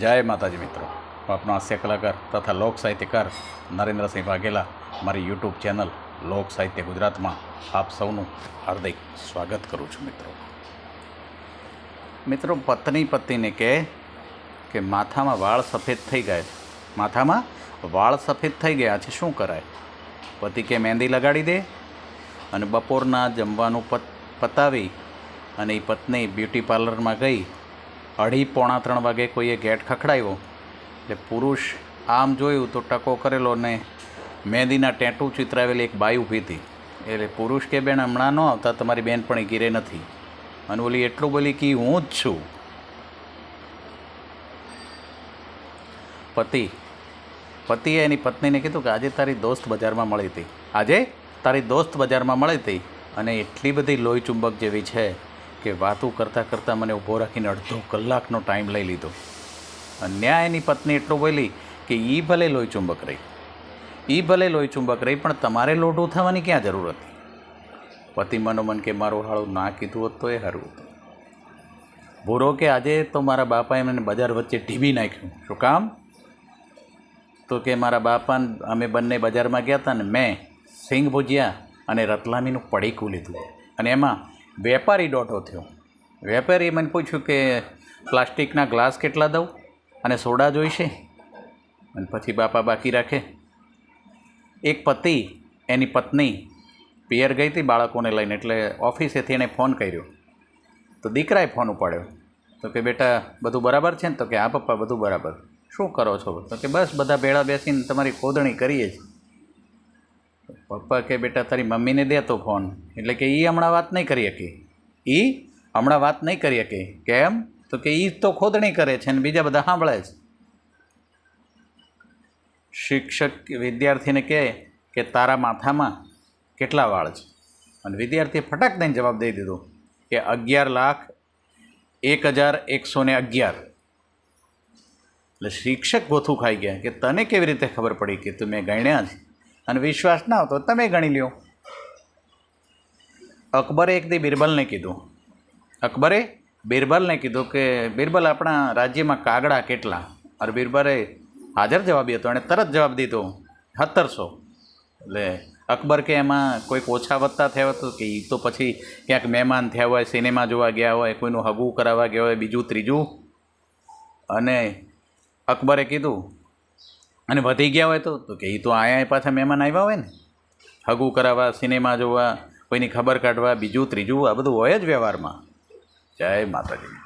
જય માતાજી મિત્રો. હું આપનો હાસ્ય કલાકાર તથા લોક સાહિત્યકાર નરેન્દ્રસિંહ વાઘેલા. મારી યુટ્યુબ ચેનલ લોક સાહિત્ય ગુજરાતમાં આપ સૌનું હાર્દિક સ્વાગત કરું છું મિત્રો. મિત્રો, પત્ની પત્નીને કહે કે માથામાં વાળ સફેદ થઈ ગયા માથામાં વાળ સફેદ થઈ ગયા છે, શું કરાય? પતિ કે મહેંદી લગાડી દે અને બપોરના જમવાનું પત, પતાવી અને એ પત્ની બ્યુટી પાર્લરમાં ગઈ અઢી પોણા ત્રણ વાગે કોઈએ ગેટ ખખડાવ્યો એટલે પુરુષ આમ જોયું તો ટકો કરેલો ને મહેંદીના ટેટું ચિતરાવેલી એક બાઈ ઊભી હતી. એટલે પુરુષ કે બેન હમણાં ન આવતા, તમારી બેન પણ ગીરે નથી. અને ઓલી એટલું બોલી કે હું જ છું. પતિ, પતિએ એની પત્નીને કીધું કે આજે તારી દોસ્ત બજારમાં મળી હતી. આજે તારી દોસ્ત બજારમાં મળી હતી. અને એટલી બધી લોહી ચુંબક જેવી છે. કે વાતો કરતાં કરતાં મને ઊભો રાખીને અડધો કલાકનો ટાઈમ લઈ લીધો. અને ન્યા એની પત્ની એટલું બોલી કે એ ભલે લોહી ચુંબક રહી. એ ભલે લોહી ચુંબક રહી, પણ તમારે લોઢું થવાની ક્યાં જરૂર હતી? પતિ મનોમન કે મારું હાળું ના કીધું હોત તો એ સારું હતું. ભૂરો કે આજે તો મારા બાપાએ મને બજાર વચ્ચે ઢીબી નાખ્યું. શું કામ? તો કે મારા બાપા અમે બંને બજારમાં ગયા હતા ને મેં સિંગ ભુજિયા અને રતલામીનું પડીકું લીધું. અને એમાં વેપારી દોઢો થયો. વેપારીએ મને પૂછ્યું કે, પ્લાસ્ટિકના ગ્લાસ કેટલા દઉં અને સોડા જોઈશે? અને પછી બાપા બાકી રાખે. એક પતિ, એની પત્ની, પિયર ગઈ હતી બાળકોને લઈને, એટલે ઓફિસેથી એણે ફોન કર્યો. તો દીકરાએ ફોન ઉપાડ્યો. તો કે, બેટા, બધું બરાબર છે ને? તો કે, હા, પપ્પા, બધું બરાબર. શું કરો છો? તો કે, બસ, બધા ભેળા બેસીને તમારી ખોદણી કરીએ જ પપ્પા કે બેટા, તારી મમ્મીને દે તો ફોન. એટલે કે એ હમણાં વાત નહીં કરી શકે એ હમણાં વાત નહીં કરી શકે કેમ તો કે એ તો ખોદણી કરે છે ને બીજા બધા સાંભળે છે. શિક્ષક વિદ્યાર્થીને કહે કે, તારા માથામાં કેટલા વાળ છે? અને વિદ્યાર્થીએ ફટાક દઈને જવાબ દઈ દીધો કે, અગિયાર લાખ એક હજાર એકસો ને અગિયાર. એટલે શિક્ષક ગોથું ખાઈ ગયા કે, તને કેવી રીતે ખબર પડી કે તું મેં ગણ્યા છે? અને વિશ્વાસ ના આવતો, તમે ગણી લ્યો. અકબરે એક દી બિરબલને કીધું. અકબરે બિરબલને કીધું કે, બિરબલ, આપણા રાજ્યમાં કાગડા કેટલા? અને બિરબલે હાજર જવાબી હતો એણે તરત જવાબ દીધો, સત્તરસો. એટલે અકબર કે, એમાં કોઈક ઓછા વધતા થયા હતો કે એ તો પછી ક્યાંક મહેમાન થયા હોય, સિનેમા જોવા ગયા હોય, કોઈનું હગું કરાવવા ગયા હોય, બીજું, ત્રીજું. અને અકબરે કીધું અને વધી ગયા હોય તો તો કે એ તો આયા પાછા મહેમાન આવ્યા હોય ને. હગું કરાવવા, સિનેમા જોવા, કોઈની ખબર કાઢવા, બીજું, ત્રીજું, આ બધું હોય જ વ્યવહારમાં. જય માતાજી.